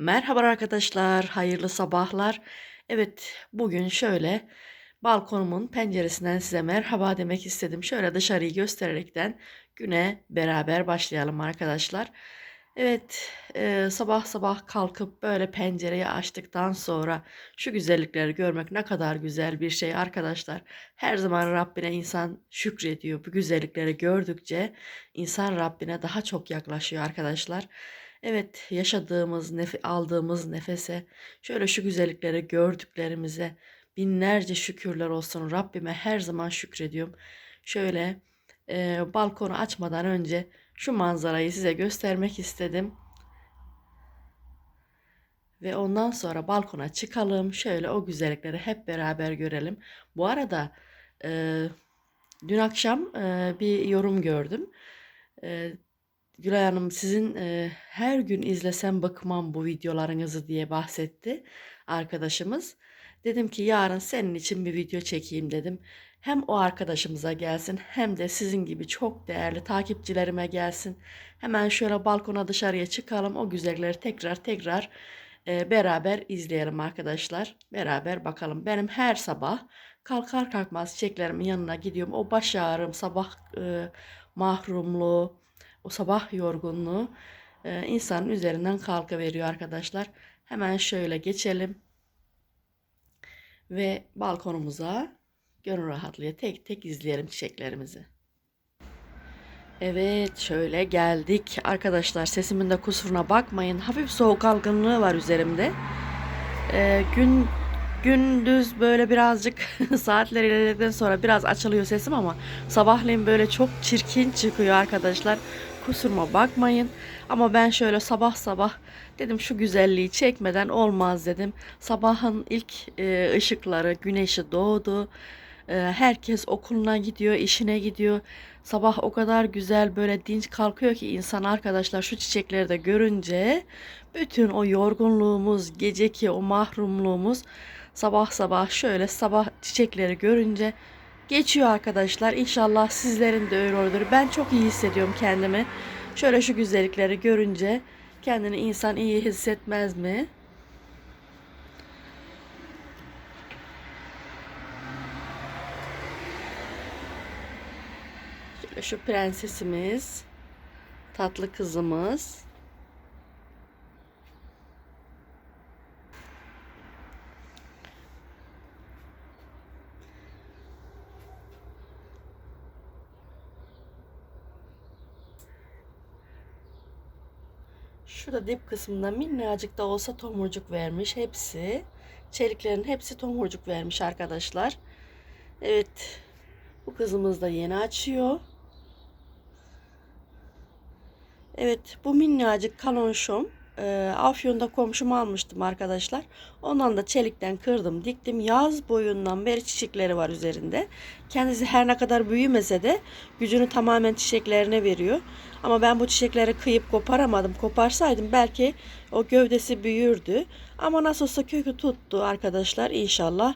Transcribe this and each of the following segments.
Merhaba arkadaşlar, hayırlı sabahlar. Evet, bugün şöyle balkonumun penceresinden size merhaba demek istedim. Şöyle dışarıyı göstererekten güne beraber başlayalım arkadaşlar. Evet, e, sabah sabah kalkıp böyle pencereyi açtıktan sonra şu güzellikleri görmek ne kadar güzel bir şey arkadaşlar. Her zaman Rabbine insan şükrediyor. Bu güzellikleri gördükçe insan Rabbine daha çok yaklaşıyor arkadaşlar. Evet, yaşadığımız, nef- aldığımız nefese, şöyle şu güzellikleri gördüklerimize binlerce şükürler olsun. Rabbime her zaman şükrediyorum. Şöyle e, balkonu açmadan önce şu manzarayı size göstermek istedim. Ve ondan sonra balkona çıkalım. Şöyle o güzellikleri hep beraber görelim. Bu arada e, dün akşam e, bir yorum gördüm. E, Gülay Hanım sizin e, her gün izlesem bakmam bu videolarınızı diye bahsetti arkadaşımız. Dedim ki yarın senin için bir video çekeyim dedim. Hem o arkadaşımıza gelsin hem de sizin gibi çok değerli takipçilerime gelsin. Hemen şöyle balkona dışarıya çıkalım o güzellikleri tekrar tekrar e, beraber izleyelim arkadaşlar. Beraber bakalım. Benim her sabah kalkar kalkmaz çiçeklerimin yanına gidiyorum. O baş ağrım, sabah e, mahrumluğu, o sabah yorgunluğu e, insanın üzerinden kalkıveriyor arkadaşlar. Hemen şöyle geçelim ve balkonumuza gönül rahatlığıyla tek tek izleyelim çiçeklerimizi. Evet şöyle geldik arkadaşlar sesimin de kusuruna bakmayın hafif soğuk algınlığı var üzerimde Ee, gün gündüz böyle birazcık saatler ilerledikten sonra biraz açılıyor sesim ama sabahleyin böyle çok çirkin çıkıyor arkadaşlar. Kusuruma bakmayın. Ama ben şöyle sabah sabah dedim şu güzelliği çekmeden olmaz dedim. Sabahın ilk e, ışıkları güneşi doğdu. Ee, Herkes okuluna gidiyor, işine gidiyor. Sabah o kadar güzel böyle dinç kalkıyor ki insan arkadaşlar şu çiçekleri de görünce bütün o yorgunluğumuz, geceki o mahrumluğumuz sabah sabah şöyle sabah çiçekleri görünce geçiyor arkadaşlar. İnşallah sizlerin de öyle olur. Ben çok iyi hissediyorum kendimi. Şöyle şu güzellikleri görünce kendini insan iyi hissetmez mi? Şöyle şu prensesimiz, tatlı kızımız. Şurada dip kısmında minnacık da olsa tomurcuk vermiş hepsi. Çeliklerin hepsi tomurcuk vermiş arkadaşlar. Evet. Bu kızımız da yeni açıyor. Evet bu minnacık kalonşum. E, Afyon'da komşum almıştım arkadaşlar. Ondan da çelikten kırdım diktim. Yaz boyundan beri çiçekleri var üzerinde. Kendisi her ne kadar büyümese de gücünü tamamen çiçeklerine veriyor. Ama ben bu çiçekleri kıyıp koparamadım. Koparsaydım belki o gövdesi büyürdü. Ama nasıl olsa kökü tuttu arkadaşlar inşallah.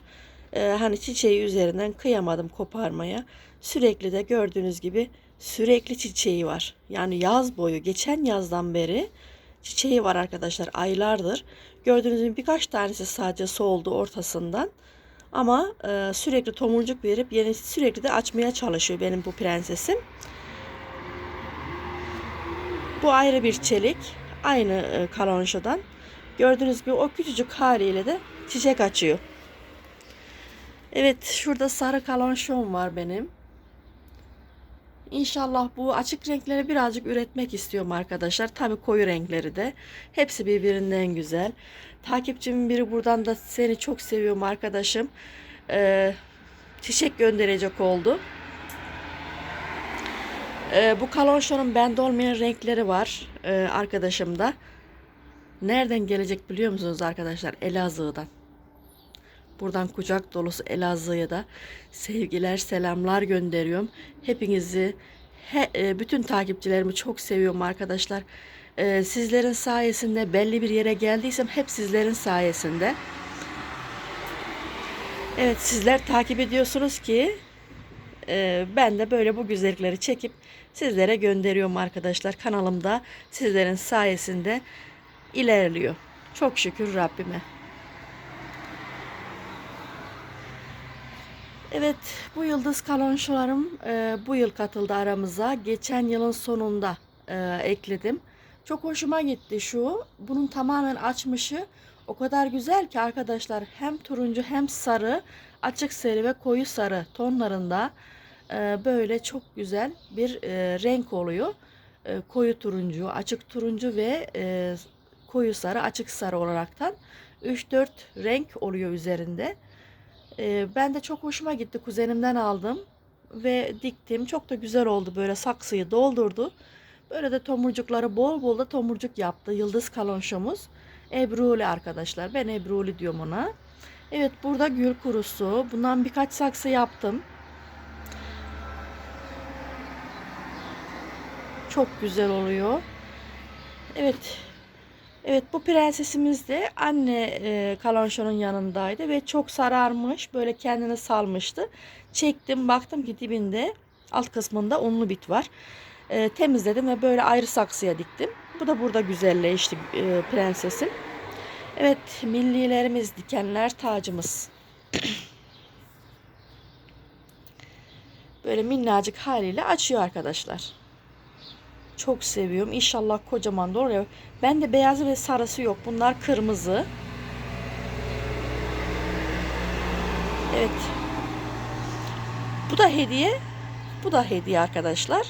Ee, hani çiçeği üzerinden kıyamadım koparmaya. Sürekli de gördüğünüz gibi sürekli çiçeği var. Yani yaz boyu geçen yazdan beri çiçeği var arkadaşlar aylardır. Gördüğünüz gibi birkaç tanesi sadece soldu ortasından. Ama e, sürekli tomurcuk verip yeni sürekli de açmaya çalışıyor benim bu prensesim. Bu ayrı bir çelik. Aynı e, kalonşodan. Gördüğünüz gibi o küçücük haliyle de çiçek açıyor. Evet şurada sarı kalonşom var benim. İnşallah bu açık renkleri birazcık üretmek istiyorum arkadaşlar. Tabii koyu renkleri de. Hepsi birbirinden güzel. Takipçimin biri buradan da seni çok seviyorum arkadaşım. Ee, çiçek gönderecek oldu. Ee, bu kalonşonun bende olmayan renkleri var ee, arkadaşımda. Nereden gelecek biliyor musunuz arkadaşlar? Elazığ'dan. Buradan kucak dolusu Elazığ'a da sevgiler, selamlar gönderiyorum. Hepinizi, he, e, bütün takipçilerimi çok seviyorum arkadaşlar. E, sizlerin sayesinde belli bir yere geldiysem hep sizlerin sayesinde. Evet sizler takip ediyorsunuz ki e, ben de böyle bu güzellikleri çekip sizlere gönderiyorum arkadaşlar. Kanalımda sizlerin sayesinde ilerliyor. Çok şükür Rabbime. Evet, bu yıldız kalonşolarım e, bu yıl katıldı aramıza. Geçen yılın sonunda e, ekledim. Çok hoşuma gitti şu. Bunun tamamen açmışı o kadar güzel ki arkadaşlar hem turuncu hem sarı, açık sarı ve koyu sarı tonlarında e, böyle çok güzel bir e, renk oluyor. E, koyu turuncu, açık turuncu ve e, koyu sarı, açık sarı olaraktan 3-4 renk oluyor üzerinde. E, ben de çok hoşuma gitti. Kuzenimden aldım ve diktim. Çok da güzel oldu. Böyle saksıyı doldurdu. Böyle de tomurcukları bol bol da tomurcuk yaptı. Yıldız kalonşomuz. Ebruli arkadaşlar. Ben Ebruli diyorum ona. Evet burada gül kurusu. Bundan birkaç saksı yaptım. Çok güzel oluyor. Evet. Evet bu prensesimiz de anne e, kalonşonun yanındaydı ve çok sararmış. Böyle kendini salmıştı. Çektim baktım ki dibinde alt kısmında unlu bit var. E, temizledim ve böyle ayrı saksıya diktim. Bu da burada güzelleşti e, prensesin. Evet millilerimiz dikenler tacımız. Böyle minnacık haliyle açıyor arkadaşlar. Çok seviyorum. İnşallah kocaman da oluyor. Ben de beyazı ve sarısı yok. Bunlar kırmızı. Evet. Bu da hediye. Bu da hediye arkadaşlar.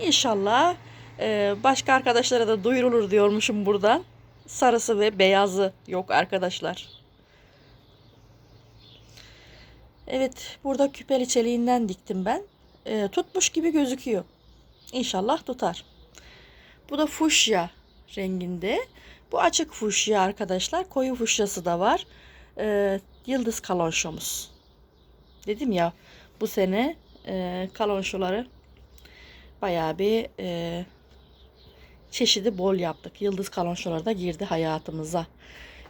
İnşallah e, başka arkadaşlara da duyurulur diyormuşum buradan. Sarısı ve beyazı yok arkadaşlar. Evet burada küpeli çeliğinden diktim ben. E, tutmuş gibi gözüküyor. İnşallah tutar. Bu da fuşya renginde. Bu açık fuşya arkadaşlar. Koyu fuşyası da var. E, yıldız kalonşomuz. Dedim ya bu sene e, kalonşoları bayağı bir e, çeşidi bol yaptık. Yıldız kalonşolar da girdi hayatımıza.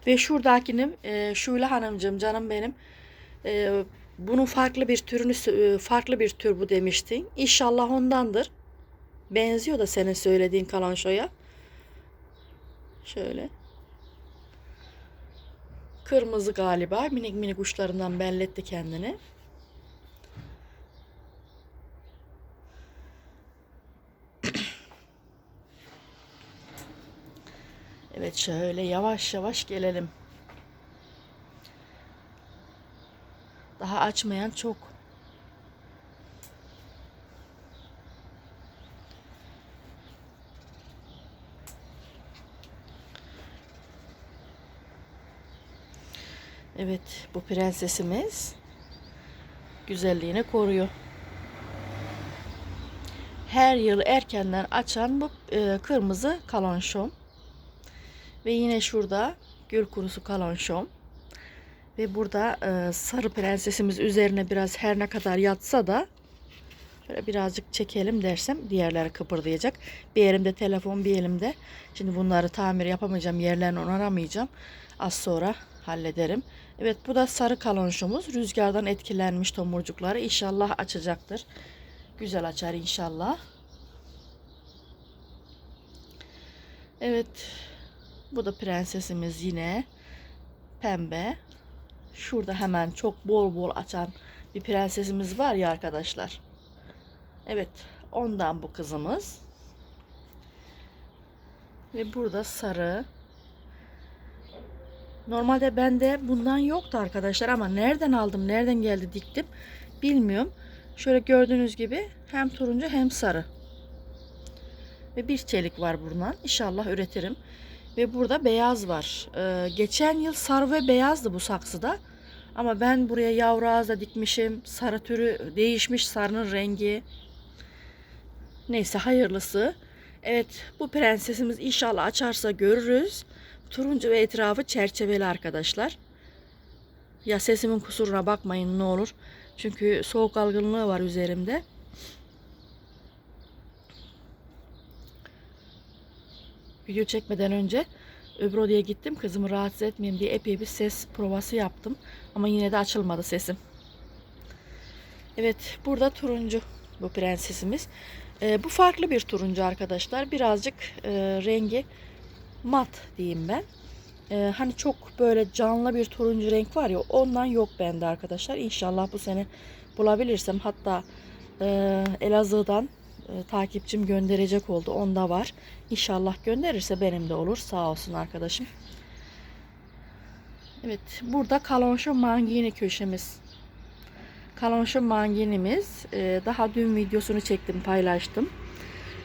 Ve şuradakinim e, Şule Hanımcığım canım benim. E, bunun farklı bir türünü farklı bir tür bu demiştin. İnşallah ondandır. Benziyor da senin söylediğin kalonşoya. Şöyle. Kırmızı galiba. Minik minik uçlarından belletti kendini. Evet şöyle yavaş yavaş gelelim. Daha açmayan çok. Evet bu prensesimiz güzelliğini koruyor. Her yıl erkenden açan bu e, kırmızı kalonşom. Ve yine şurada gül kurusu kalonşom. Ve burada e, sarı prensesimiz üzerine biraz her ne kadar yatsa da şöyle birazcık çekelim dersem diğerleri kıpırdayacak. Bir elimde telefon bir elimde. Şimdi bunları tamir yapamayacağım. Yerlerini onaramayacağım. Az sonra hallederim. Evet bu da sarı kalonşomuz. Rüzgardan etkilenmiş tomurcukları. İnşallah açacaktır. Güzel açar inşallah. Evet. Bu da prensesimiz yine pembe. Şurada hemen çok bol bol açan bir prensesimiz var ya arkadaşlar. Evet, ondan bu kızımız. Ve burada sarı. Normalde bende bundan yoktu arkadaşlar ama nereden aldım, nereden geldi diktim bilmiyorum. Şöyle gördüğünüz gibi hem turuncu hem sarı. Ve bir çelik var buradan. İnşallah üretirim. Ve burada beyaz var. Ee, geçen yıl sarı ve beyazdı bu saksıda. Ama ben buraya yavru ağızda dikmişim. Sarı türü değişmiş sarının rengi. Neyse hayırlısı. Evet bu prensesimiz inşallah açarsa görürüz. Turuncu ve etrafı çerçeveli arkadaşlar. Ya sesimin kusuruna bakmayın ne olur. Çünkü soğuk algınlığı var üzerimde. video çekmeden önce öbür odaya gittim. Kızımı rahatsız etmeyeyim diye epey bir ses provası yaptım. Ama yine de açılmadı sesim. Evet burada turuncu bu prensesimiz. Ee, bu farklı bir turuncu arkadaşlar. Birazcık e, rengi mat diyeyim ben. Ee, hani çok böyle canlı bir turuncu renk var ya ondan yok bende arkadaşlar. İnşallah bu sene bulabilirsem hatta e, Elazığ'dan e, takipçim gönderecek oldu. Onda var. İnşallah gönderirse benim de olur. Sağ olsun arkadaşım. Evet burada kalonşo mangini köşemiz. Kalonşo manginimiz. E, daha dün videosunu çektim paylaştım.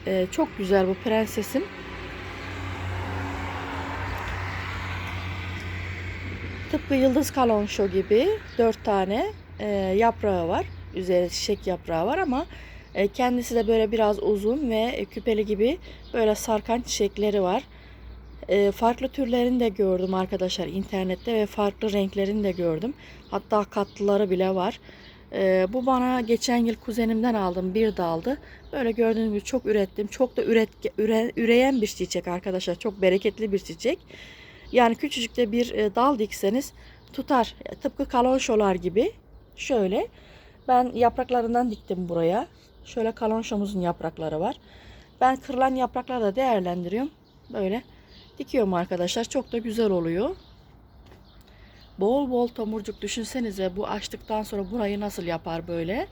E, çok güzel bu prensesim. Tıpkı yıldız kalonşo gibi dört tane e, yaprağı var. Üzerinde çiçek yaprağı var ama e, kendisi de böyle biraz uzun ve küpeli gibi böyle sarkan çiçekleri var. E, farklı türlerini de gördüm arkadaşlar internette ve farklı renklerini de gördüm. Hatta katlıları bile var. E, bu bana geçen yıl kuzenimden aldım bir daldı. Böyle gördüğünüz gibi çok ürettim. Çok da üret, üre, üreyen bir çiçek arkadaşlar. Çok bereketli bir çiçek. Yani küçücük de bir e, dal dikseniz tutar. Tıpkı kalonşolar gibi. Şöyle ben yapraklarından diktim buraya. Şöyle kalonşomuzun yaprakları var. Ben kırılan yaprakları da değerlendiriyorum. Böyle dikiyorum arkadaşlar. Çok da güzel oluyor. Bol bol tomurcuk düşünsenize bu açtıktan sonra burayı nasıl yapar böyle.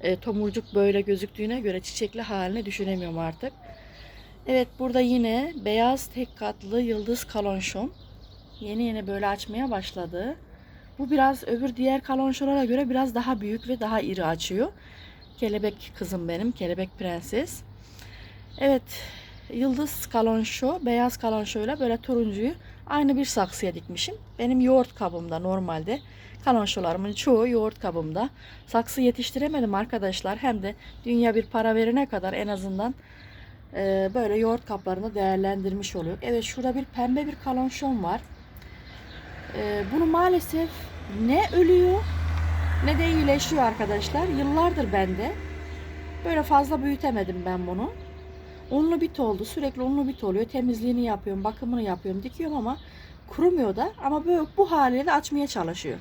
E, tomurcuk böyle gözüktüğüne göre çiçekli halini düşünemiyorum artık. Evet burada yine beyaz tek katlı yıldız kalonşom. Yeni yeni böyle açmaya başladı. Bu biraz öbür diğer kalonşolara göre biraz daha büyük ve daha iri açıyor. Kelebek kızım benim, kelebek prenses. Evet, yıldız kalonşo, beyaz kalonşoyla böyle turuncuyu aynı bir saksıya dikmişim. Benim yoğurt kabımda normalde kalonşolarımın çoğu yoğurt kabımda. Saksı yetiştiremedim arkadaşlar. Hem de dünya bir para verene kadar en azından e, böyle yoğurt kaplarını değerlendirmiş oluyor. Evet şurada bir pembe bir kalonşon var. E, bunu maalesef ne ölüyor ne de iyileşiyor arkadaşlar. Yıllardır bende. Böyle fazla büyütemedim ben bunu. Unlu bit oldu. Sürekli unlu bit oluyor. Temizliğini yapıyorum, bakımını yapıyorum, dikiyorum ama kurumuyor da. Ama böyle bu haliyle de açmaya çalışıyor.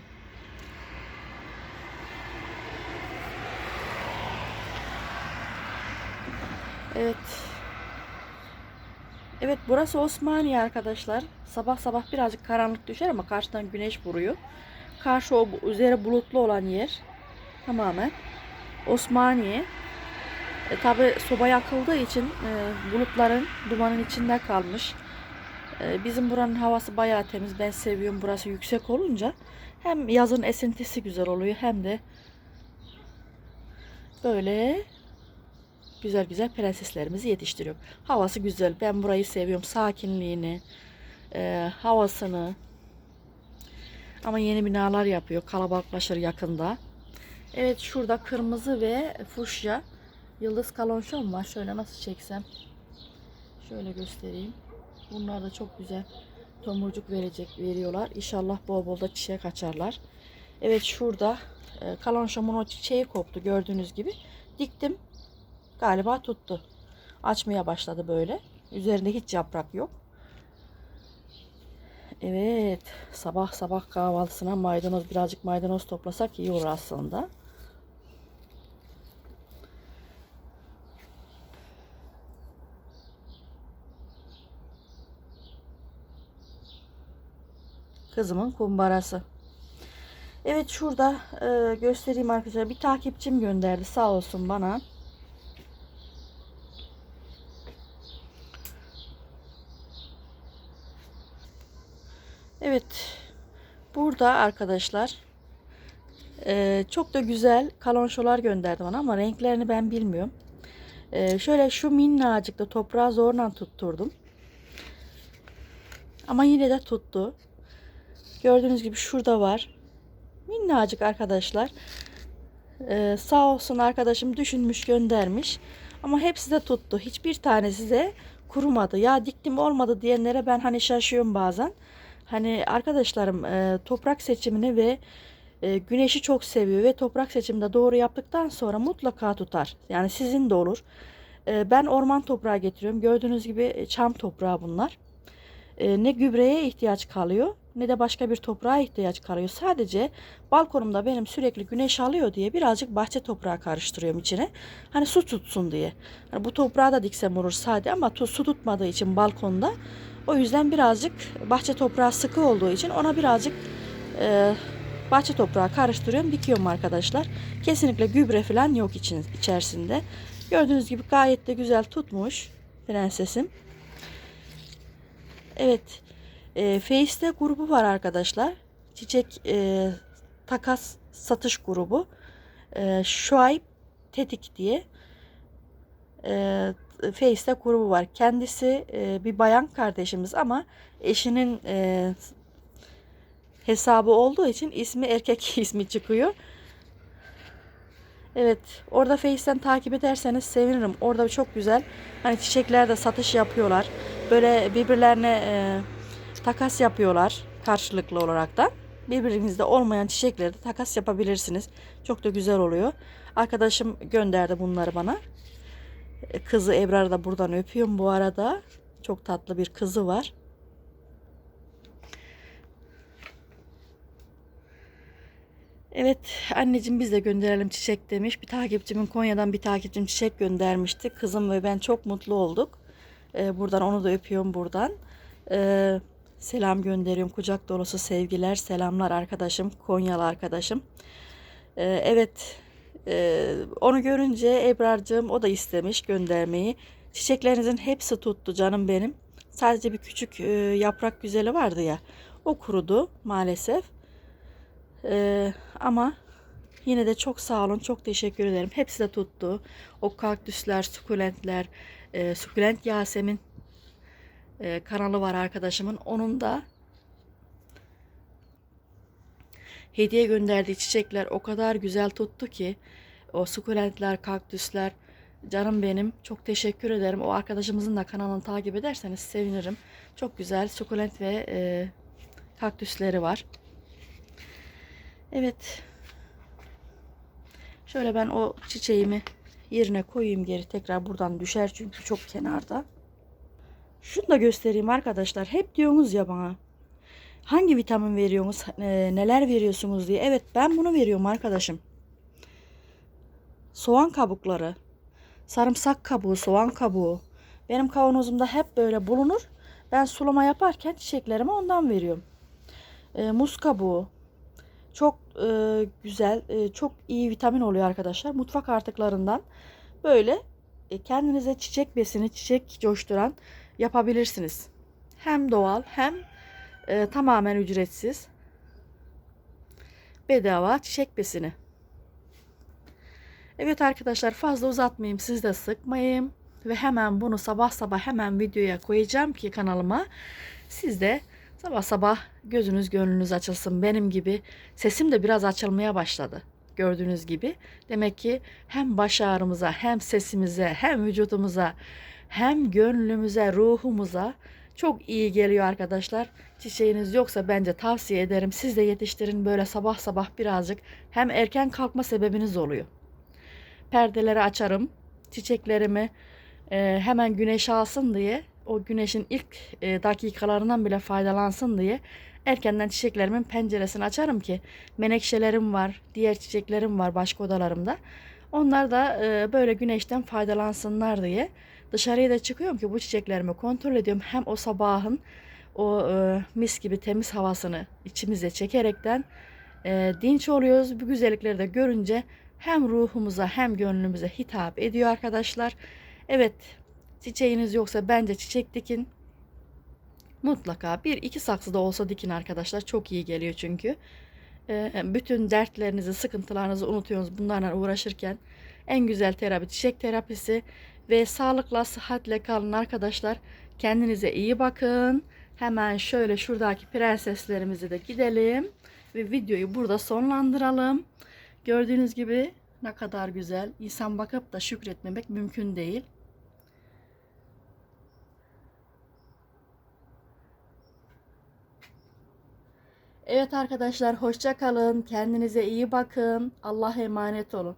Evet. Evet burası Osmaniye arkadaşlar. Sabah sabah birazcık karanlık düşer ama karşıdan güneş vuruyor. Karşı o üzeri bulutlu olan yer tamamen Osmaniye. E, Tabi soba yakıldığı için e, bulutların dumanın içinde kalmış. E, bizim buranın havası bayağı temiz. Ben seviyorum burası yüksek olunca. Hem yazın esintisi güzel oluyor hem de böyle güzel güzel prenseslerimizi yetiştiriyor. Havası güzel. Ben burayı seviyorum. Sakinliğini, e, havasını. Ama yeni binalar yapıyor. Kalabalıklaşır yakında. Evet şurada kırmızı ve fuşya yıldız kalonşon var. Şöyle nasıl çeksem. Şöyle göstereyim. Bunlar da çok güzel tomurcuk verecek veriyorlar. İnşallah bol bol da çiçek açarlar. Evet şurada e, kalonşomun o çiçeği koptu gördüğünüz gibi. Diktim. Galiba tuttu. Açmaya başladı böyle. Üzerinde hiç yaprak yok. Evet. Sabah sabah kahvaltısına maydanoz birazcık maydanoz toplasak iyi olur aslında. Kızımın kumbarası. Evet şurada e, göstereyim arkadaşlar. Bir takipçim gönderdi sağ olsun bana. Evet. Burada arkadaşlar e, çok da güzel kalonşolar gönderdi bana ama renklerini ben bilmiyorum. E, şöyle şu minnacık da toprağı zorla tutturdum. Ama yine de tuttu. Gördüğünüz gibi şurada var. Minnacık arkadaşlar. Ee, sağ olsun arkadaşım düşünmüş göndermiş. Ama hepsi de tuttu. Hiçbir tanesi de kurumadı. Ya diktim olmadı diyenlere ben hani şaşıyorum bazen. Hani arkadaşlarım e, toprak seçimini ve e, güneşi çok seviyor ve toprak seçiminde doğru yaptıktan sonra mutlaka tutar. Yani sizin de olur. E, ben orman toprağı getiriyorum. Gördüğünüz gibi çam toprağı bunlar. E, ne gübreye ihtiyaç kalıyor ne de başka bir toprağa ihtiyaç kalıyor. Sadece balkonumda benim sürekli güneş alıyor diye birazcık bahçe toprağı karıştırıyorum içine. Hani su tutsun diye. Hani bu toprağı da diksem olur sade ama su tutmadığı için balkonda O yüzden birazcık bahçe toprağı sıkı olduğu için ona birazcık e, bahçe toprağı karıştırıyorum, dikiyorum arkadaşlar. Kesinlikle gübre falan yok için, içerisinde. Gördüğünüz gibi gayet de güzel tutmuş prensesim. Evet. E, Face'te grubu var arkadaşlar. Çiçek e, takas satış grubu. E, Şuayb Tetik diye. E, Face'te grubu var. Kendisi e, bir bayan kardeşimiz ama eşinin e, hesabı olduğu için ismi erkek ismi çıkıyor. Evet, orada Face'ten takip ederseniz sevinirim. Orada çok güzel. Hani çiçeklerde satış yapıyorlar. Böyle birbirlerine e, takas yapıyorlar karşılıklı olarak da. Birbirinizde olmayan çiçekleri de takas yapabilirsiniz. Çok da güzel oluyor. Arkadaşım gönderdi bunları bana. E, Kızı Ebrar'ı da buradan öpüyorum bu arada. Çok tatlı bir kızı var. Evet anneciğim biz de gönderelim çiçek demiş. Bir takipçimin Konya'dan bir takipçim çiçek göndermişti. Kızım ve ben çok mutlu olduk. Ee, buradan onu da öpüyorum buradan. Ee, selam gönderiyorum. Kucak dolusu sevgiler, selamlar arkadaşım. Konyalı arkadaşım. Ee, evet e, onu görünce Ebrar'cığım o da istemiş göndermeyi. Çiçeklerinizin hepsi tuttu canım benim. Sadece bir küçük e, yaprak güzeli vardı ya. O kurudu maalesef. Ee, ama yine de çok sağ olun. Çok teşekkür ederim. Hepsi de tuttu. O kaktüsler, sukulentler, e, sukulent Yasemin e, kanalı var arkadaşımın. Onun da hediye gönderdiği çiçekler o kadar güzel tuttu ki o sukulentler, kaktüsler canım benim. Çok teşekkür ederim. O arkadaşımızın da kanalını takip ederseniz sevinirim. Çok güzel sukulent ve e, kaktüsleri var. Evet. Şöyle ben o çiçeğimi yerine koyayım geri. Tekrar buradan düşer çünkü çok kenarda. Şunu da göstereyim arkadaşlar. Hep diyorsunuz ya bana. Hangi vitamin veriyorsunuz, e, neler veriyorsunuz diye. Evet ben bunu veriyorum arkadaşım. Soğan kabukları, sarımsak kabuğu, soğan kabuğu. Benim kavanozumda hep böyle bulunur. Ben sulama yaparken çiçeklerime ondan veriyorum. E, muz kabuğu, çok e, güzel, e, çok iyi vitamin oluyor arkadaşlar. Mutfak artıklarından böyle e, kendinize çiçek besini, çiçek coşturan yapabilirsiniz. Hem doğal hem e, tamamen ücretsiz. Bedava çiçek besini. Evet arkadaşlar fazla uzatmayayım siz de sıkmayayım. Ve hemen bunu sabah sabah hemen videoya koyacağım ki kanalıma. Siz de Sabah sabah gözünüz gönlünüz açılsın. Benim gibi sesim de biraz açılmaya başladı. Gördüğünüz gibi. Demek ki hem baş ağrımıza hem sesimize hem vücudumuza hem gönlümüze ruhumuza çok iyi geliyor arkadaşlar. Çiçeğiniz yoksa bence tavsiye ederim. Siz de yetiştirin böyle sabah sabah birazcık. Hem erken kalkma sebebiniz oluyor. Perdeleri açarım. Çiçeklerimi e, hemen güneş alsın diye o güneşin ilk e, dakikalarından bile faydalansın diye erkenden çiçeklerimin penceresini açarım ki menekşelerim var, diğer çiçeklerim var başka odalarımda. Onlar da e, böyle güneşten faydalansınlar diye dışarıya da çıkıyorum ki bu çiçeklerimi kontrol ediyorum. Hem o sabahın o e, mis gibi temiz havasını içimize çekerekten e, dinç oluyoruz. Bu güzellikleri de görünce hem ruhumuza hem gönlümüze hitap ediyor arkadaşlar. Evet Çiçeğiniz yoksa bence çiçek dikin. Mutlaka bir iki saksı da olsa dikin arkadaşlar. Çok iyi geliyor çünkü. Ee, bütün dertlerinizi, sıkıntılarınızı unutuyorsunuz bunlarla uğraşırken. En güzel terapi çiçek terapisi ve sağlıkla, sıhhatle kalın arkadaşlar. Kendinize iyi bakın. Hemen şöyle şuradaki prenseslerimizi de gidelim ve videoyu burada sonlandıralım. Gördüğünüz gibi ne kadar güzel. İnsan bakıp da şükretmemek mümkün değil. Evet arkadaşlar hoşça kalın. Kendinize iyi bakın. Allah'a emanet olun.